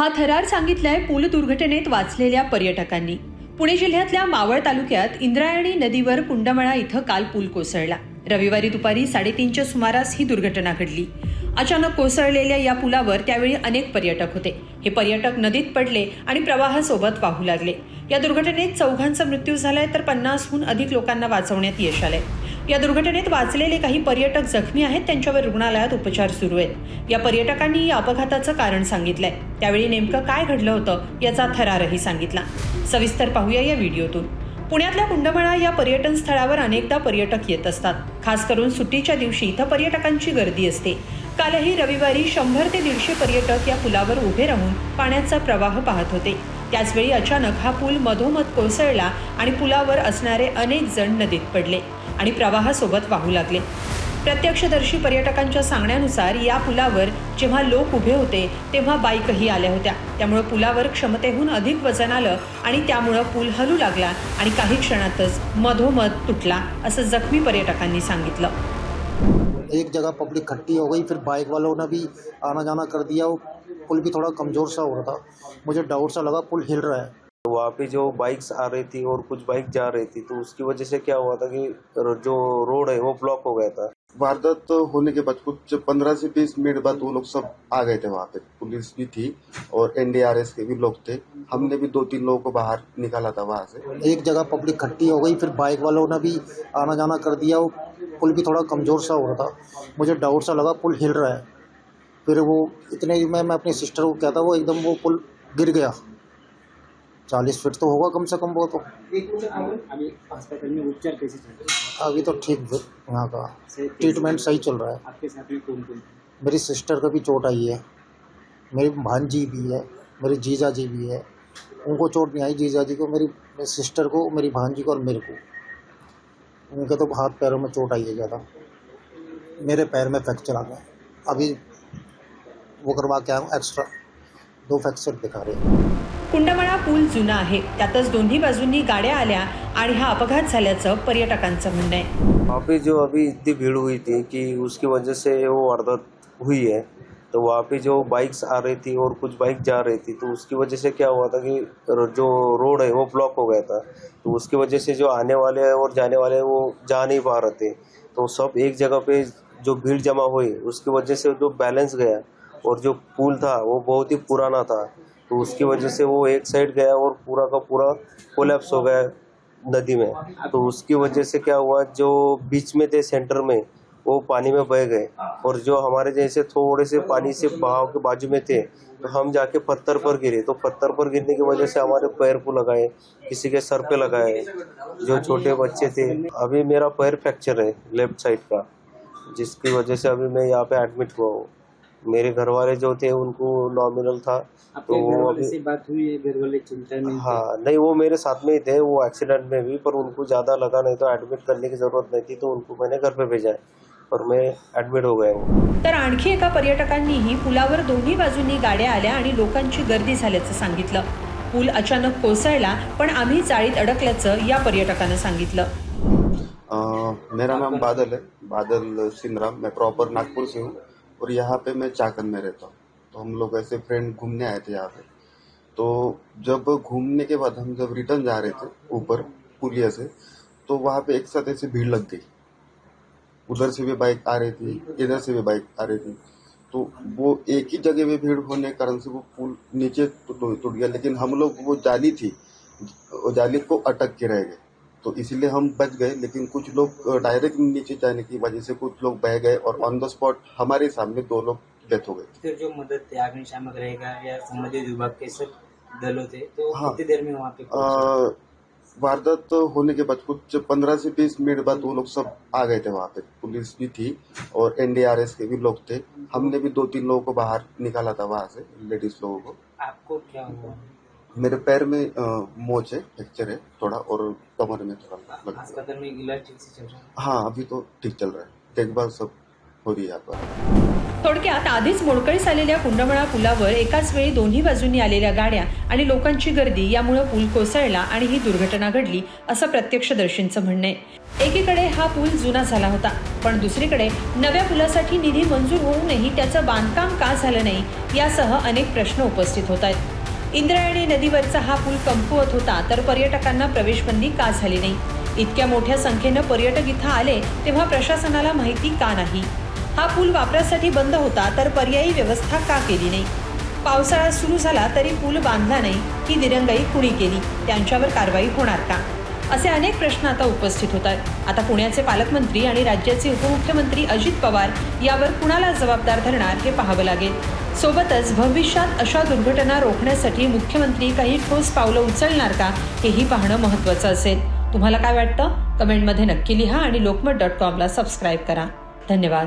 हा थरार सांगितलाय पूल दुर्घटनेत वाचलेल्या पर्यटकांनी. पुणे जिल्ह्यातल्या मावळ तालुक्यात इंद्रायणी नदीवर कुंडमळा इथं काल पूल कोसळला. रविवारी दुपारी साडेतीनच्या सुमारास ही दुर्घटना घडली. अचानक कोसळलेल्या या पुलावर त्यावेळी अनेक पर्यटक होते. हे पर्यटक नदीत पडले आणि प्रवाहासोबत वाहू लागले. या दुर्घटनेत चौघांचा मृत्यू झालाय तर पन्नासहून अधिक लोकांना वाचवण्यात यश आलंय. या दुर्घटनेत वाचलेले काही पर्यटक जखमी आहेत त्यांच्यावर रुग्णालयात उपचार सुरू आहेत. या पर्यटकांनी या अपघाताचं कारण सांगितलंय. त्यावेळी नेमकं काय घडलं होतं याचा थरारही सांगितला. सविस्तर पाहूया या व्हिडिओतून. पुण्यातल्या कुंडमळा या पर्यटन स्थळावर अनेकदा पर्यटक येत असतात. खास करून सुट्टीच्या दिवशी इथं पर्यटकांची गर्दी असते. कालही रविवारी शंभर ते दीडशे पर्यटक या पुलावर उभे राहून पाण्याचा प्रवाह पाहत होते. त्याचवेळी अचानक हा पूल मधोमध कोसळला आणि पुलावर असणारे अनेक जण नदीत पडले आणि प्रवाहासोबत वाहू लागले. प्रत्यक्षदर्शी पर्यटकांच्या सांगण्यानुसार या पुलावर जेव्हा लोक उभे होते तेव्हा बाईकही आल्या होत्या. त्यामुळे पुलावर क्षमतेहून अधिक वजन आलं आणि त्यामुळं पूल हलू लागला आणि काही क्षणातच मधोमध तुटला असं जखमी पर्यटकांनी सांगितलं. एक जगह पब्लिक इकट्ठी हो गई, फिर बाइक वालों ने भी आना जाना कर दिया। वो पुल भी थोड़ा कमज़ोर सा हो रहा था। मुझे डाउट सा लगा, पुल हिल रहा है। वहाँ पे जो बाइक्स आ रही थी और कुछ बाइक जा रही थी तो उसकी वजह से क्या हुआ था कि जो रोड है, वो ब्लॉक हो गया था। वारदात तो होने के बाद कुछ पंद्रह से बीस मिनट बाद वो लोग सब आ गए थे वहाँ पे। पुलिस भी थी और एनडीआरएस के भी लोग थे। हमने भी दो तीन लोगों को बाहर निकाला था वहाँ से। एक जगह पब्लिक इकट्ठी हो गई, फिर बाइक वालों ने भी आना जाना कर दिया। वो पुल भी थोड़ा कमज़ोर सा हो रहा था। मुझे डाउट सा लगा पुल हिल रहा है। फिर वो इतने में मैं अपनी सिस्टर को कहता, वो एकदम वो पुल गिर गया। चालीस फीट तो होगा कम से कम वो तो। अभी हैं? तो ठीक है यहाँ का। ट्रीटमेंट सही चल रहा है। आपके साथ में कौन कौन मेरी सिस्टर का भी चोट आई है। मेरी भांजी भी है मेरे जीजा जी भी है। उनको चोट नहीं आई जीजा जी को मेरी मेरी सिस्टर को मेरी भांजी को और मेरे को। उनके तो हाथ पैरों में चोट आई है ज़्यादा। मेरे पैर में फ्रैक्चर आ गया। अभी वो करवा के आया हूँ एक्स्ट्रा। दो फ्रैक्चर दिखा रहे हैं कुंडमळा पूल जुना आहे. त्यातच दोन्ही बाजूंनी गाड्या आल्या आणि हा अपघात झाल्याचं पर्यटकांचं म्हणणं आहे. वहाँ पे जो अभी इतनी भीड़ हुई थी कि उसकी वजह से वो वारदात हुई है तो वहाँ पे जो बाइक्स आ रही थी और कुछ बाइक जा रही थी तो उसकी वजह से क्या हुआ था कि जो रोड है वो ब्लॉक हो गया था। तो उसकी वजह से जो आने वाले हैं और जाने वाले हैं वो जा नहीं पा रहे थे। तो सब एक जगह पे जो भीड़ जमा हुई उसकी वजह से जो बैलेंस गया और जो पुल था, वो बहुत ही पुराना था। तो उसकी वजह से वो एक साइड गया और पूरा का पूरा कोलेप्स हो गया नदी में। तो उसकी वजह से क्या हुआ, जो बीच में थे सेंटर में, वो पानी में बह गए। और जो हमारे जैसे थोड़े से पानी से बहाव के बाजू में थे तो हम जाके पत्थर पर गिरे। तो पत्थर पर गिरने की वजह से हमारे पैर को लगाए, किसी के सर पे लगाए, जो छोटे बच्चे थे। अभी मेरा पैर फ्रैक्चर है लेफ़्ट साइड का, जिसकी वजह से अभी मैं यहाँ पे एडमिट हुआ हूँ। मेरे घर वाले जो थे उनको नॉमिनल था। तो वो अभी से बात हुई है घर वाले चिंता थे? हाँ नहीं वो मेरे साथ में ही थे वो एक्सीडेंट में भी पर उनको ज़्यादा लगा नहीं तो एडमिट करने की ज़रूरत नहीं थी तो उनको मैंने घर पे भेजा है और मैं एडमिट हो गया हूँ। तर आणखी एका पर्यटकांनीही पुलावर दोन्ही बाजूंनी गाड्या आल्या आणि लोकांची गर्दी झाल्याचं सांगितलं. पूल अचानक कोसळला पण आम्ही जाळीत अडकल्याचं या पर्यटकानं सांगितलं. मेरा नाम बादल है बादल सिंधराम मैं प्रॉपर नागपुर से हूँ. और यहाँ पे मैं चाकन में रहता हूँ तो हम लोग ऐसे फ्रेंड घूमने आए थे यहाँ पे तो जब घूमने के बाद हम जब रिटर्न जा रहे थे ऊपर पुलिया से तो वहाँ पे एक साथ ऐसे भीड़ लग गई उधर से भी बाइक आ रही थी इधर से भी बाइक आ रही थी तो वो एक ही जगह में भीड़ होने के कारण से वो पुल नीचे टूट गया लेकिन हम लोग वो जाली थी जाली को अटक के रह गए तो इसीलिए हम बच गए लेकिन कुछ लोग डायरेक्ट नीचे जाने की वजह से कुछ लोग बह गए और ऑन द स्पॉट हमारे सामने दो लोग डेथ हो गए। फिर जो मदद थे अग्निशामक रहेगा या विभाग के सब दलों थे तो हाँ। कितनी देर में वहाँ पे वारदात तो होने के बाद कुछ पंद्रह से बीस मिनट बाद वो लोग सब आ गए थे वहाँ पे। पुलिस भी थी और एनडीआरएस के भी लोग थे। हमने भी दो तीन लोगों को बाहर निकाला था वहाँ से लेडीज़ लोगों को। आपको क्या हुआ? मेरे पैर में मोच है फ्रैक्चर है थोड़ा और कमर में थोड़ा लग गया। अस्पताल में इलाज ठीक से चल रहा है? हाँ अभी तो ठीक चल रहा है। देखभाल सब हो रही है यहाँ पर। थोडक्यात आधीच मोडकळीस आलेल्या कुंडमळा पुलावर एकाच वेळी दोन्ही बाजूंनी आलेल्या गाड्या आणि लोकांची गर्दी यामुळे पूल कोसळला आणि ही दुर्घटना घडली असं प्रत्यक्षदर्शींचं म्हणणं आहे. एकीकडे हा पूल जुना झाला होता पण दुसरीकडे नव्या पुलासाठी निधी मंजूर होऊनही त्याचं बांधकाम का झालं नाही यासह अनेक प्रश्न उपस्थित होत आहेत. इंद्रायणी नदीवरचा हा पूल कमकुवत होता तर पर्यटकांना प्रवेशबंदी का झाली नाही? इतक्या मोठ्या संख्येनं पर्यटक इथं आले तेव्हा प्रशासनाला माहिती का नाही? हा पूल वापरासाठी बंद होता तर पर्यायी व्यवस्था का केली नाही? पावसाळा सुरू झाला तरी पूल बांधला नाही ही दिरंगाई कुणी केली? त्यांच्यावर कारवाई होणार का? असे अनेक प्रश्न आता उपस्थित होतात. आता पुण्याचे पालकमंत्री आणि राज्याचे उपमुख्यमंत्री अजित पवार यावर कुणाला जबाबदार धरणार हे पाहावं लागेल. सोबतच भविष्यात अशा दुर्घटना रोखण्यासाठी मुख्यमंत्री काही ठोस पावलं उचलणार का हेही पाहणं महत्त्वाचं असेल. तुम्हाला काय वाटतं? कमेंटमध्ये नक्की लिहा आणि लोकमत डॉट कॉमला सबस्क्राईब करा. धन्यवाद.